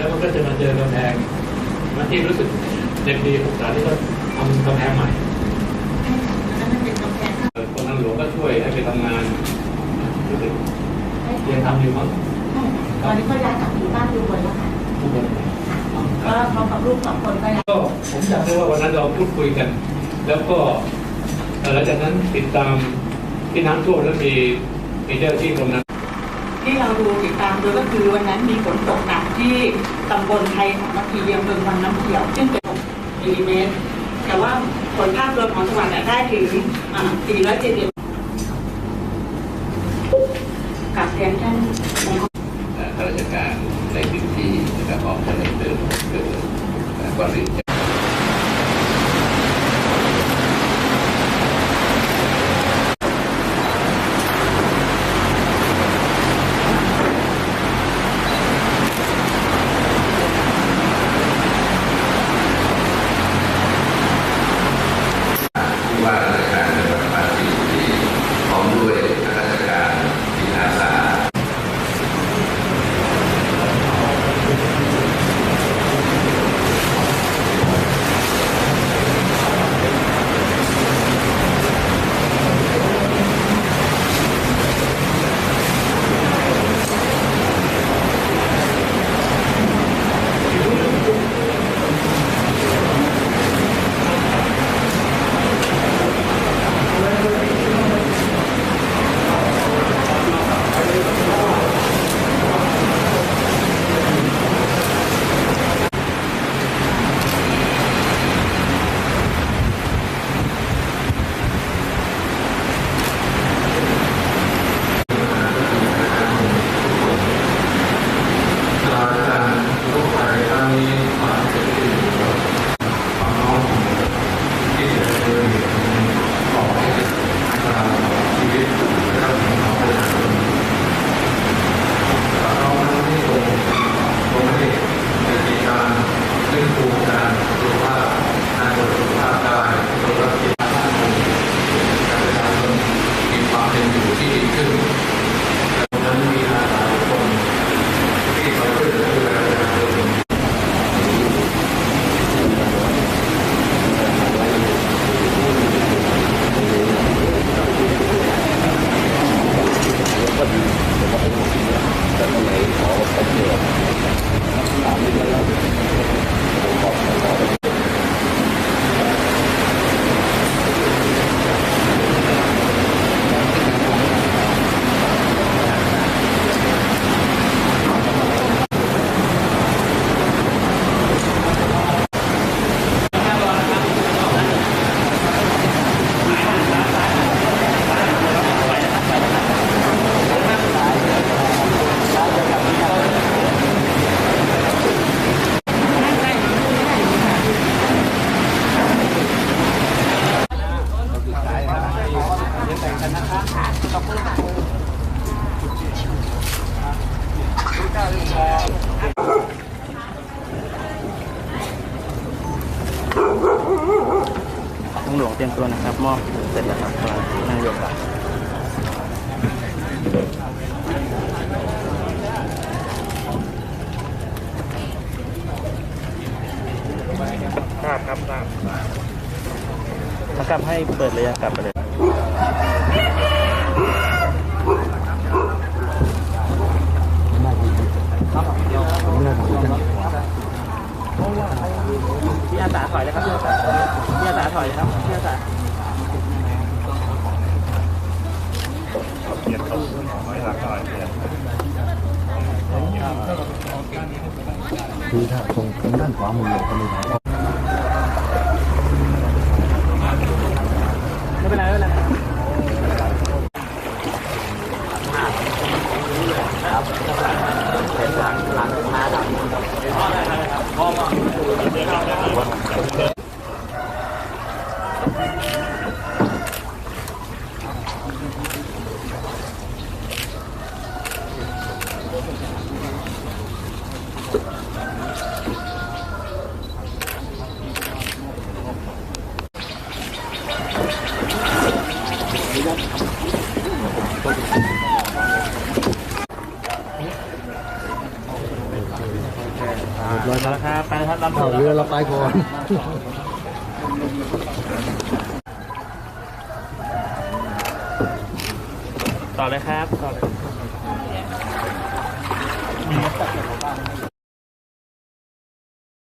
แล้วมันก็จะมาเจอกำแพงมาที่รู้สึกเด็กดีศึกษาที่เขาทำกำแพงใหม่อันนั้นเป็นกำแพงเออคนนั้นหลวงก็ช่วยให้ไปทำงานรู้สึกยังทำอยู่มั้งตอนนี้ก็ย้ายกลับอยู่บ้านอยู่บนแล้วค่ะทุกคนก็เขากับลูกสองคนก็ย้ายก็ผมจำได้ว่าวันนั้นเราพูดคุยกัน แล้วก็เอ่อหลังจากนั้นติดตามที่น้ำท่วมแล้วมีมีเจ้าหน้าที่คนนั้นที่เราดูติดตามดูก็คือวันนั้นมีฝนตกหนัก ที่ตำบลไทยของมัคคียมเมืองวังน้ำเขียว ซึ่งเป็น6มิลลิเมตร แต่ว่าผลภาพรวมของจังหวัดได้ถึง470กับเรียนท่านข้าราชการในพื้นที่นะครับออกมาในเดิมเกิดบริจา รียมตัวนะครับมอบเสร็จแล้วครับกำลังนั่งยกครับครับครับครับถ้ากลับให้เปิดเลยอะกลับไปเลยพี่อาสาถอยเลยครับพี่อาสาพี่อาสาถอยเลยครับ คือถ้าตรงด้านขวามือเราจะมีทางเข้าไม่เป็นไรไม่เป็นไรครับหลังหลังมาหลังพ่อได้ครับพ่อมา บร้อยครับครับไปครับลำเผาเรือเราไปก่อนต่อเลยครับต่อเลยมีรถเก็บของบ้าง